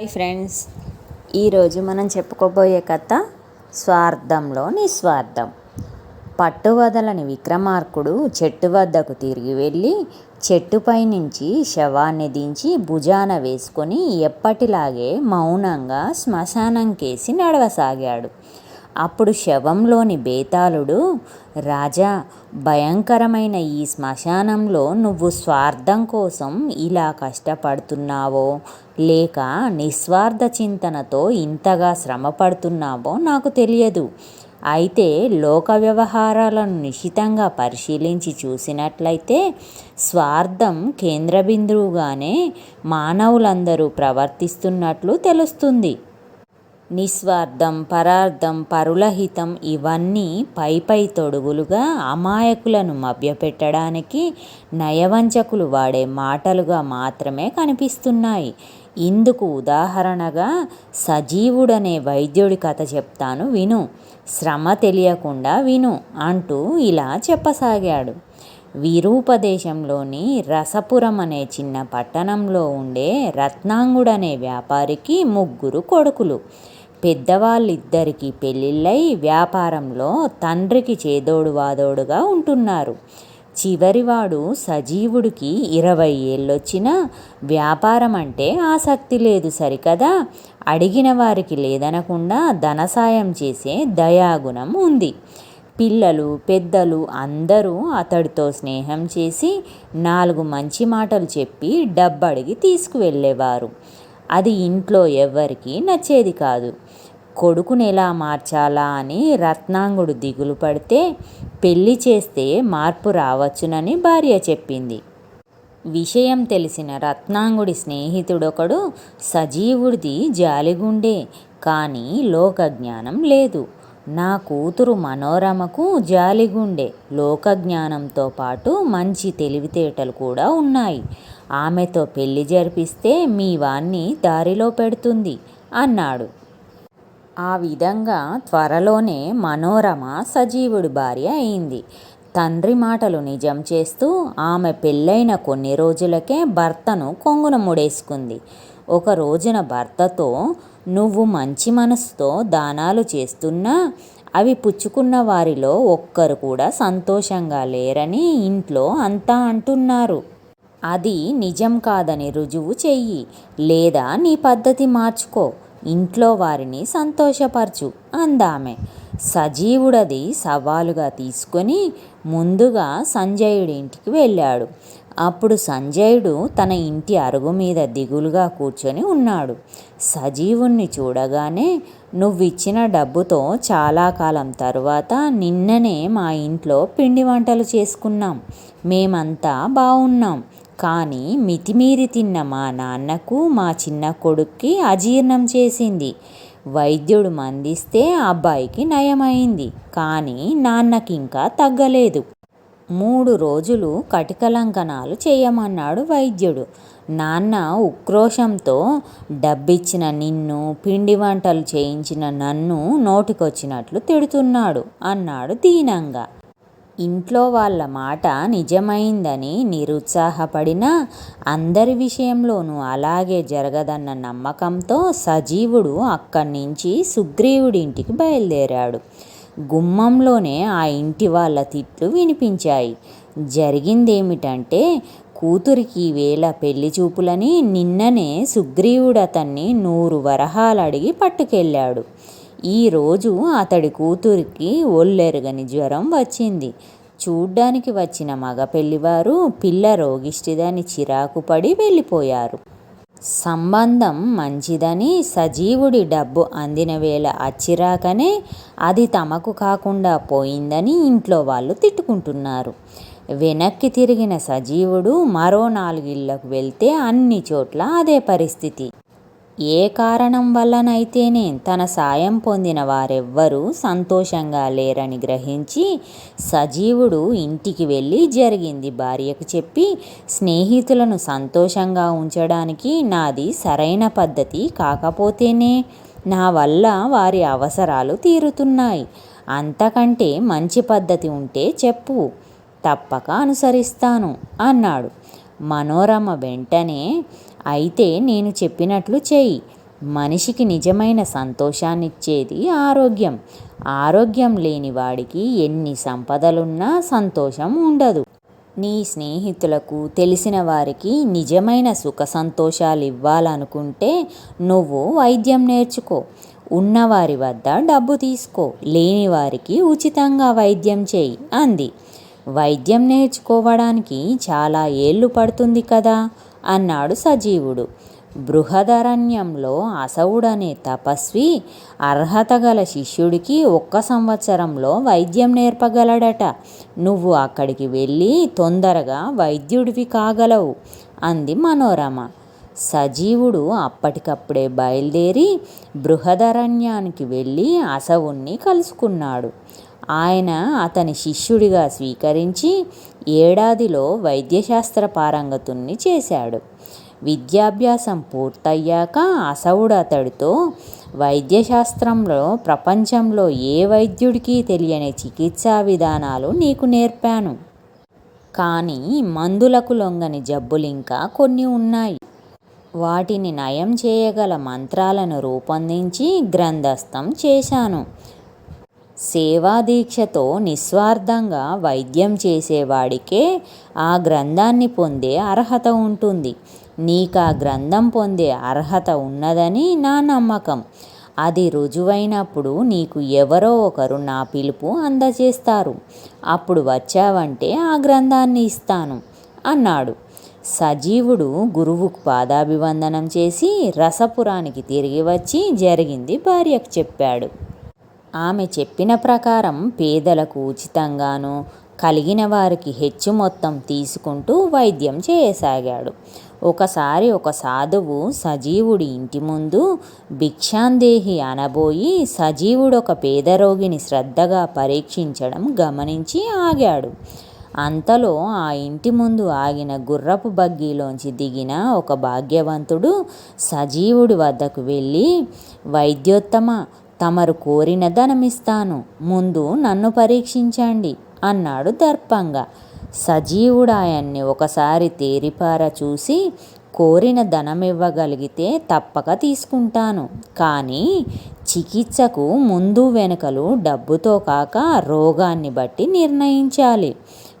Hi friends. ఈరోజు మనం చెప్పుకోబోయే కథ స్వార్థంలో నిస్వార్థం. పట్టువదలని విక్రమార్కుడు చెట్టు వద్దకు తిరిగి వెళ్ళి చెట్టుపై నుంచి శవాన్ని దించి భుజాన వేసుకొని ఎప్పటిలాగే మౌనంగా శ్మశానం కేసి నడవసాగాడు. అప్పుడు శవంలోని బేతాళుడు రాజా భయంకరమైన ఈ శ్మశానంలో నువ్వు స్వార్థం కోసం ఇలా కష్టపడుతున్నావో? లేక నిస్వార్థ చింతనతో ఇంతగా శ్రమ పడుతున్నావో నాకు తెలియదు. అయితే లోక వ్యవహారాలను నిశితంగా పరిశీలించి చూసినట్లయితే స్వార్థం కేంద్ర బిందువుగానే మానవులందరూ ప్రవర్తిస్తున్నట్లు తెలుస్తుంది. నిస్వార్థం పరార్థం పరులహితం ఇవన్నీ పై పై తొడుగులుగా అమాయకులను మభ్యపెట్టడానికి నయవంచకులు వాడే మాటలుగా మాత్రమే కనిపిస్తున్నాయి. ఇందుకు ఉదాహరణగా సజీవుడనే వైద్యుడి కథ చెప్తాను విను. శ్రమ తెలియకుండా విను అంటూ ఇలా చెప్పసాగాడు. విరూపదేశంలోని రసపురం అనే చిన్న పట్టణంలో ఉండే రత్నాంగుడనే వ్యాపారికి ముగ్గురు కొడుకులు. పెద్దవాళ్ళిద్దరికీ పెళ్ళిళ్ళై వ్యాపారంలో తండ్రికి చేదోడు వాదోడుగా ఉంటున్నారు. చివరివాడు సజీవుడికి ఇరవై ఏళ్ళొచ్చినా వ్యాపారం అంటే ఆసక్తి లేదు సరికదా? అడిగిన వారికి లేదనకుండా ధనసాయం చేసే దయాగుణం ఉంది. పిల్లలు పెద్దలు అందరూ అతడితో స్నేహం చేసి నాలుగు మంచి మాటలు చెప్పి డబ్బడిగి తీసుకువెళ్ళేవారు. అది ఇంట్లో ఎవ్వరికీ నచ్చేది కాదు. కొడుకుని ఎలా మార్చాలా అని రత్నాంగుడు దిగులు పడితే పెళ్ళి చేస్తే మార్పు రావచ్చునని భార్య చెప్పింది. విషయం తెలిసిన రత్నాంగుడి స్నేహితుడొకడు సజీవుడిది జాలిగుండే కానీ లోకజ్ఞానం లేదు. నా కూతురు మనోరమకు జాలిగుండే. లోకజ్ఞానంతో పాటు మంచి తెలివితేటలు కూడా ఉన్నాయి. ఆమెతో పెళ్ళి జరిపిస్తే మీ వాణ్ణి దారిలో పెడుతుంది అన్నాడు. ఆ విధంగా త్వరలోనే మనోరమ సజీవుడి భార్య అయింది. తండ్రి మాటలు నిజం చేస్తూ ఆమె పెళ్ళైన కొన్ని రోజులకే భర్తను కొంగున ముడేసుకుంది. ఒక రోజున భర్తతో నువ్వు మంచి మనసుతో దానాలు చేస్తున్నా అవి పుచ్చుకున్న వారిలో ఒక్కరు కూడా సంతోషంగా లేరని ఇంట్లో అంతా అంటున్నారు. అది నిజం కాదని రుజువు చెయ్యి లేదా నీ పద్ధతి మార్చుకో. ఇంట్లో వారిని సంతోషపరచు అందామె. సజీవుడది సవాలుగా తీసుకొని ముందుగా సంజయుడి ఇంటికి వెళ్ళాడు. అప్పుడు సంజయుడు తన ఇంటి అరుగు మీద దిగులుగా కూర్చొని ఉన్నాడు. సజీవుణ్ణి చూడగానే నువ్విచ్చిన డబ్బుతో చాలా కాలం తరువాత నిన్ననే మా ఇంట్లో పిండి వంటలు చేసుకున్నాం. మేమంతా బాగున్నాం కానీ మితిమీరి తిన్న మా నాన్నకు మా చిన్న కొడుక్కి అజీర్ణం చేసింది. వైద్యుడు మందిస్తే అబ్బాయికి నయమైంది. కానీ నాన్నకి ఇంకా తగ్గలేదు. మూడు రోజులు కటికలంకనాలు చేయమన్నాడు వైద్యుడు. నాన్న ఉక్రోషంతో డబ్బిచ్చిన నిన్ను పిండి వంటలు చేయించిన నన్ను నోటికొచ్చినట్లు తిడుతున్నాడు అన్నాడు దీనంగా. ఇంట్లో వాళ్ళ మాట నిజమైందని నిరుత్సాహపడినా అందరి విషయంలోనూ అలాగే జరగదన్న నమ్మకంతో సజీవుడు అక్కడి నుంచి సుగ్రీవుడింటికి బయలుదేరాడు. గుమ్మంలోనే ఆ ఇంటి వాళ్ళ తిట్లు వినిపించాయి. జరిగిందేమిటంటే కూతురికి వేళ పెళ్ళి చూపులని నిన్ననే సుగ్రీవుడు అతన్ని నూరు వరహాలు అడిగి పట్టుకెళ్ళాడు. ఈరోజు అతడి కూతురికి ఒళ్ళెరగని జ్వరం వచ్చింది. చూడ్డానికి వచ్చిన మగ పెళ్ళివారు పిల్ల రోగిష్టిదని చిరాకు పడి వెళ్ళిపోయారు. సంబంధం మంచిదని సజీవుడి డబ్బు అందిన వేళ అచ్చిరాకనే అది తమకు కాకుండా పోయిందని ఇంట్లో వాళ్ళు తిట్టుకుంటున్నారు. వెనక్కి తిరిగిన సజీవుడు మరో నాలుగిళ్ళకు వెళ్తే అన్ని చోట్ల అదే పరిస్థితి. ఏ కారణం వల్లనైతేనే తన సాయం పొందిన వారెవ్వరూ సంతోషంగా లేరని గ్రహించి సజీవుడు ఇంటికి వెళ్ళి జరిగింది భార్యకు చెప్పి స్నేహితులను సంతోషంగా ఉంచడానికి నాది సరైన పద్ధతి కాకపోతేనే నా వల్ల వారి అవసరాలు తీరుతున్నాయి. అంతకంటే మంచి పద్ధతి ఉంటే చెప్పు తప్పక అనుసరిస్తాను అన్నాడు. మనోరమ వెంటనే అయితే నేను చెప్పినట్లు చెయ్యి మనిషికి నిజమైన సంతోషాన్నిచ్చేది ఆరోగ్యం. ఆరోగ్యం లేని వాడికి ఎన్ని సంపదలున్నా సంతోషం ఉండదు. నీ స్నేహితులకు తెలిసిన వారికి నిజమైన సుఖ సంతోషాలు ఇవ్వాలనుకుంటే నువ్వు వైద్యం నేర్చుకో. ఉన్నవారి వద్ద డబ్బు తీసుకో. లేని వారికి ఉచితంగా వైద్యం చేయి అంది. వైద్యం నేర్చుకోవడానికి చాలా ఏళ్ళు పడుతుంది కదా. అన్నాడు సజీవుడు. బృహదరణ్యంలో అసవుడనే తపస్వి అర్హత గల శిష్యుడికి ఒక్క సంవత్సరంలో వైద్యం నేర్పగలడట. నువ్వు అక్కడికి వెళ్ళి తొందరగా వైద్యుడివి కాగలవు అంది మనోరమ. సజీవుడు అప్పటికప్పుడే బయలుదేరి బృహదరణ్యానికి వెళ్ళి అసవుణ్ణి కలుసుకున్నాడు. ఆయన అతని శిష్యుడిగా స్వీకరించి ఏడాదిలో వైద్యశాస్త్ర పారంగతుణ్ణి చేశాడు. విద్యాభ్యాసం పూర్తయ్యాక అసవుడు అతడితో వైద్యశాస్త్రంలో ప్రపంచంలో ఏ వైద్యుడికి తెలియని చికిత్సా విధానాలు నీకు నేర్పాను. కానీ మందులకు లొంగని జబ్బులింకా కొన్ని ఉన్నాయి. వాటిని నయం చేయగల మంత్రాలను రూపొందించి గ్రంథస్థం చేశాను. సేవాదీక్షతో నిస్వార్థంగా వైద్యం చేసేవాడికే ఆ గ్రంథాన్ని పొందే అర్హత ఉంటుంది. నీకు ఆ గ్రంథం పొందే అర్హత ఉన్నదని నా నమ్మకం. అది రుజువైనప్పుడు నీకు ఎవరో ఒకరు నా పిలుపు అందజేస్తారు. అప్పుడు వచ్చావంటే ఆ గ్రంథాన్ని ఇస్తాను అన్నాడు. సజీవుడు గురువుకు పాదాభివందనం చేసి రసపురానికి తిరిగి వచ్చి జరిగింది భార్యకు చెప్పాడు. ఆమె చెప్పిన ప్రకారం పేదలకు ఉచితంగాను కలిగిన వారికి హెచ్చు మొత్తం తీసుకుంటూ వైద్యం చేయసాగాడు. ఒకసారి ఒక సాధువు సజీవుడి ఇంటి ముందు భిక్షాందేహి అనబోయి సజీవుడు ఒక పేద రోగిని శ్రద్ధగా పరీక్షించడం గమనించి ఆగాడు. అంతలో ఆ ఇంటి ముందు ఆగిన గుర్రపు బగ్గీలోంచి దిగిన ఒక భాగ్యవంతుడు సజీవుడి వద్దకు వెళ్ళి వైద్యోత్తమ తమరు కోరిన ధనమిస్తాను. ముందు నన్ను పరీక్షించండి అన్నాడు దర్పంగా. సజీవుడాయన్ని ఒకసారి తేరిపార చూసి కోరిన ధనం ఇవ్వగలిగితే తప్పక తీసుకుంటాను. కానీ చికిత్సకు ముందు వెనుకలు డబ్బుతో కాక రోగాన్ని బట్టి నిర్ణయించాలి.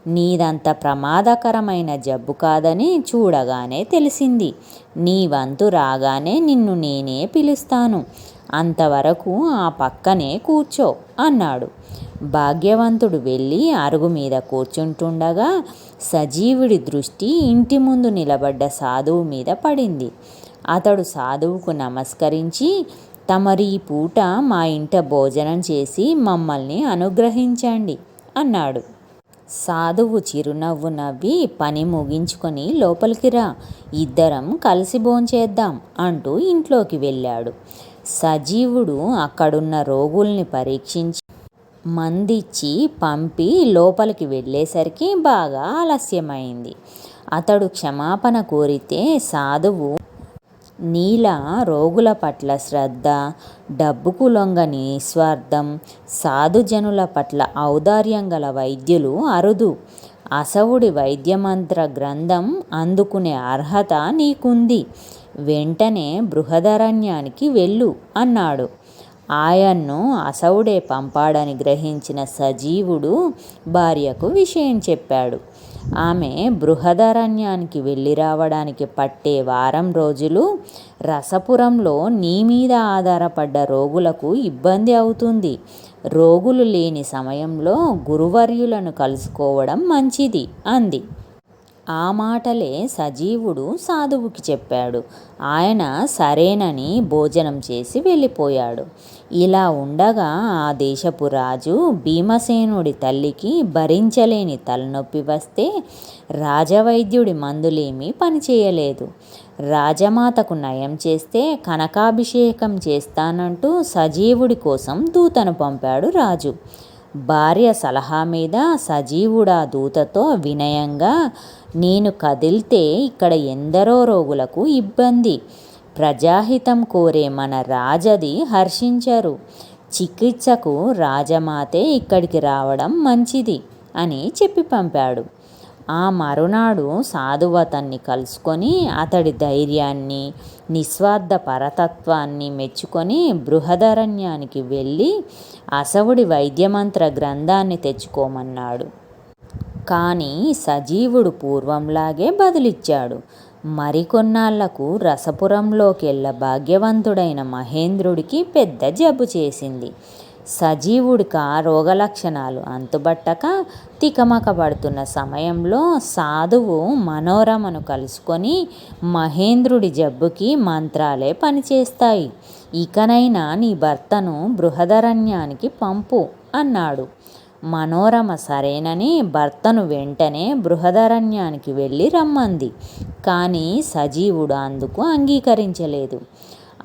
నీదంత ప్రమాదకరమైన జబ్బు కాదని చూడగానే తెలిసింది. నీ వంతు రాగానే నిన్ను నేనే పిలుస్తాను. అంతవరకు ఆ పక్కనే కూర్చో అన్నాడు. భాగ్యవంతుడు వెళ్ళి అరుగు మీద కూర్చుంటుండగా సజీవుడి దృష్టి ఇంటి ముందు నిలబడ్డ సాధువు మీద పడింది. అతడు సాధువుకు నమస్కరించి తమరి ఈ పూట మా ఇంట భోజనం చేసి మమ్మల్ని అనుగ్రహించండి అన్నాడు. సాధువు చిరునవ్వు నవ్వి పని ముగించుకొని లోపలికి రా. ఇద్దరం కలిసి భోంచేద్దాం అంటూ ఇంట్లోకి వెళ్ళాడు. సజీవుడు అక్కడున్న రోగుల్ని పరీక్షించి మందిచ్చి పంపి లోపలికి వెళ్ళేసరికి బాగా ఆలస్యమైంది. అతడు క్షమాపణ కోరితే సాధువు నీల రోగుల పట్ల శ్రద్ధ డబ్బుకు లొంగని నిస్వార్థం సాధుజనుల పట్ల ఔదార్యం గల వైద్యులు అరుదు. అసవుడి వైద్యమంత్ర గ్రంథం అందుకునే అర్హత నీకుంది. వెంటనే బృహదరణ్యానికి వెళ్ళు అన్నాడు. ఆయన్ను అసవుడే పంపాడని గ్రహించిన సజీవుడు భార్యకు విషయం చెప్పాడు. ఆమె బృహదరణ్యానికి వెళ్ళి రావడానికి పట్టే వారం రోజులు రసపురంలో నీ మీద ఆధారపడ్డ రోగులకు ఇబ్బంది అవుతుంది. రోగులు లేని సమయంలో గురువర్యులను కలుసుకోవడం మంచిది అంది. ఆ మాటలే సజీవుడు సాధువుకి చెప్పాడు. ఆయన సరేనని భోజనం చేసి వెళ్ళిపోయాడు. ఇలా ఉండగా ఆ దేశపు రాజు భీమసేనుడి తల్లికి భరించలేని తలనొప్పి వస్తే రాజవైద్యుడి మందులేమీ పనిచేయలేదు. రాజమాతకు నయం చేస్తే కనకాభిషేకం చేస్తానంటూ సజీవుడి కోసం దూతను పంపాడు రాజు. భార్య సలహా మీద సజీవుడా దూతతో వినయంగా నేను కదిలితే ఇక్కడ ఎందరో రోగులకు ఇబ్బంది. ప్రజాహితం కోరే మన రాజది హర్షించరు. చికిత్సకు రాజమాతే ఇక్కడికి రావడం మంచిది అని చెప్పి పంపాడు. ఆ మరునాడు సాధువు అతన్ని కలుసుకొని అతడి ధైర్యాన్ని నిస్వార్థ పరతత్వాన్ని మెచ్చుకొని బృహదరణ్యానికి వెళ్ళి అసవుడి వైద్యమంత్ర గ్రంథాన్ని తెచ్చుకోమన్నాడు. కానీ సజీవుడు పూర్వంలాగే బదులిచ్చాడు. మరికొన్నాళ్ళకు రసపురంలోకెళ్ళ భాగ్యవంతుడైన మహేంద్రుడికి పెద్ద జబ్బు చేసింది. సజీవుడికి ఆ రోగలక్షణాలు అంతుబట్టక తికమక పడుతున్న సమయంలో సాధువు మనోరమను కలుసుకొని మహేంద్రుడి జబ్బుకి మంత్రాలే పనిచేస్తాయి. ఇకనైనా నీ భర్తను బృహదరణ్యానికి పంపు అన్నాడు. మనోరమ సరేనని భర్తను వెంటనే బృహదరణ్యానికి వెళ్ళి రమ్మంది. కానీ సజీవుడు అందుకు అంగీకరించలేదు.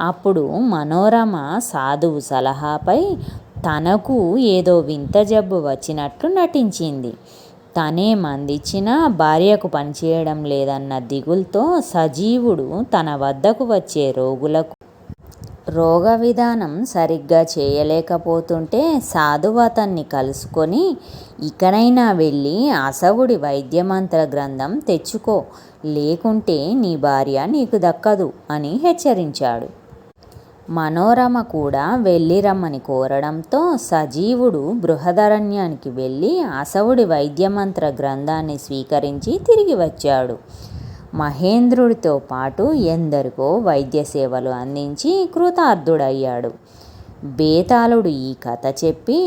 అప్పుడు మనోరమ సాధువు సలహాపై తనకు ఏదో వింత జబ్బు వచ్చినట్లు నటించింది. తనే మందిచ్చినా భార్యకు పనిచేయడం లేదన్న దిగులతో సజీవుడు తన వద్దకు వచ్చే రోగులకు రోగ విధానం సరిగ్గా చేయలేకపోతుంటే సాధువు అతన్ని కలుసుకొని ఇకనైనా వెళ్ళి అసవుడి వైద్యమంత్ర గ్రంథం తెచ్చుకో. లేకుంటే నీ భార్య నీకు దక్కదు అని హెచ్చరించాడు. మనోరమ కూడా వెళ్ళిరమ్మని కోరడంతో సజీవుడు బృహదరణ్యానికి వెళ్ళి అసవుడి వైద్యమంత్ర గ్రంథాన్ని స్వీకరించి తిరిగి వచ్చాడు. మహేంద్రుడితో పాటు ఎందరికో వైద్య సేవలు అందించి కృతార్థుడయ్యాడు. బేతాళుడు ఈ కథ చెప్పి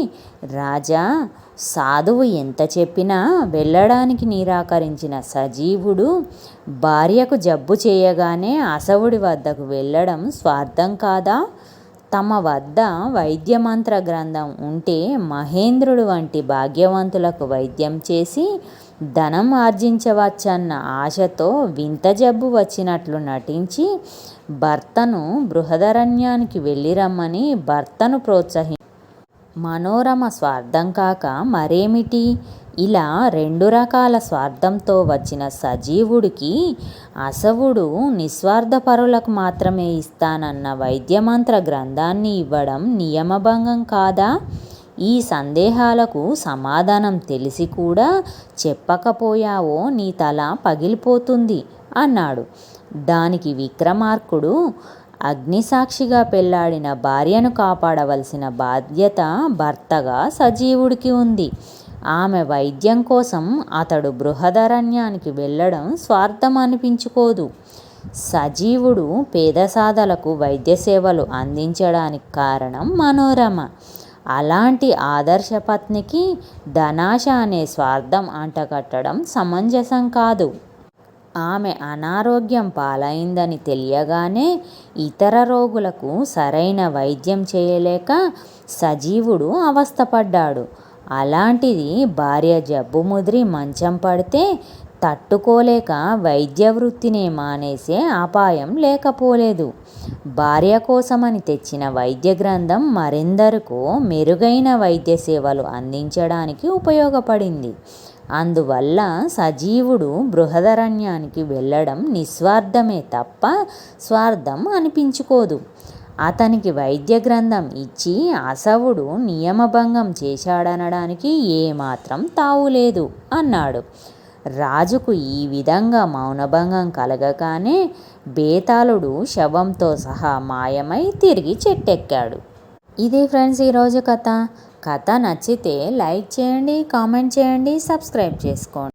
రాజా సాధువు ఎంత చెప్పినా వెళ్ళడానికి నిరాకరించిన సజీవుడు భార్యకు జబ్బు చేయగానే అసవుడి వద్దకు వెళ్ళడం స్వార్థం కాదా? తమ వద్ద వైద్యమంత్ర గ్రంథం ఉంటే మహేంద్రుడు వంటి భాగ్యవంతులకు వైద్యం చేసి ధనం ఆర్జించవచ్చన్న ఆశతో వింత జబ్బు వచ్చినట్లు నటించి భర్తను బృహదరణ్యానికి వెళ్ళిరమ్మని భర్తను ప్రోత్సహి మనోరమ స్వార్థం కాక మరేమిటి? ఇలా రెండు రకాల స్వార్థంతో వచ్చిన సజీవుడికి అసవుడు నిస్వార్థపరులకు మాత్రమే ఇస్తానన్న వైద్యమంత్ర గ్రంథాన్ని ఇవ్వడం నియమభంగం కాదా? ఈ సందేహాలకు సమాధానం తెలిసి కూడా చెప్పకపోయావో నీ తల పగిలిపోతుంది అన్నాడు. దానికి విక్రమార్కుడు అగ్నిసాక్షిగా పెళ్ళాడిన భార్యను కాపాడవలసిన బాధ్యత భర్తగా సజీవుడికి ఉంది. ఆమె వైద్యం కోసం అతడు బృహదరణ్యానికి వెళ్ళడం స్వార్థం అనిపించుకోదు. సజీవుడు పేదసాదలకు వైద్య సేవలు అందించడానికి కారణం మనోరమ. అలాంటి ఆదర్శ పత్నికి ధనాశ అనే స్వార్థం అంటగట్టడం సమంజసం కాదు. ఆమె అనారోగ్యం పాలైందని తెలియగానే ఇతర రోగులకు సరైన వైద్యం చేయలేక సజీవుడు అవస్థపడ్డాడు. అలాంటిది భార్య జబ్బు ముదిరి మంచం పడితే తట్టుకోలేక వైద్య వృత్తినే మానేసే అపాయం లేకపోలేదు. భార్య కోసమని తెచ్చిన వైద్య గ్రంథం మరెందరికో మెరుగైన వైద్య సేవలు అందించడానికి ఉపయోగపడింది. అందువల్ల సజీవుడు బృహదరణ్యానికి వెళ్ళడం నిస్వార్థమే తప్ప స్వార్థం అనిపించుకోదు. అతనికి వైద్య గ్రంథం ఇచ్చి అసవుడు నియమభంగం చేశాడనడానికి ఏమాత్రం తావులేదు అన్నాడు. రాజుకు ఈ విధంగా మౌనభంగం కలగగానే బేతాళుడు శవంతో సహా మాయమై తిరిగి చెట్టెక్కాడు. ఇది ఫ్రెండ్స్ ఈరోజు కథ. కథ నచ్చితే లైక్ చేయండి కామెంట్ చేయండి సబ్స్క్రైబ్ చేసుకోండి.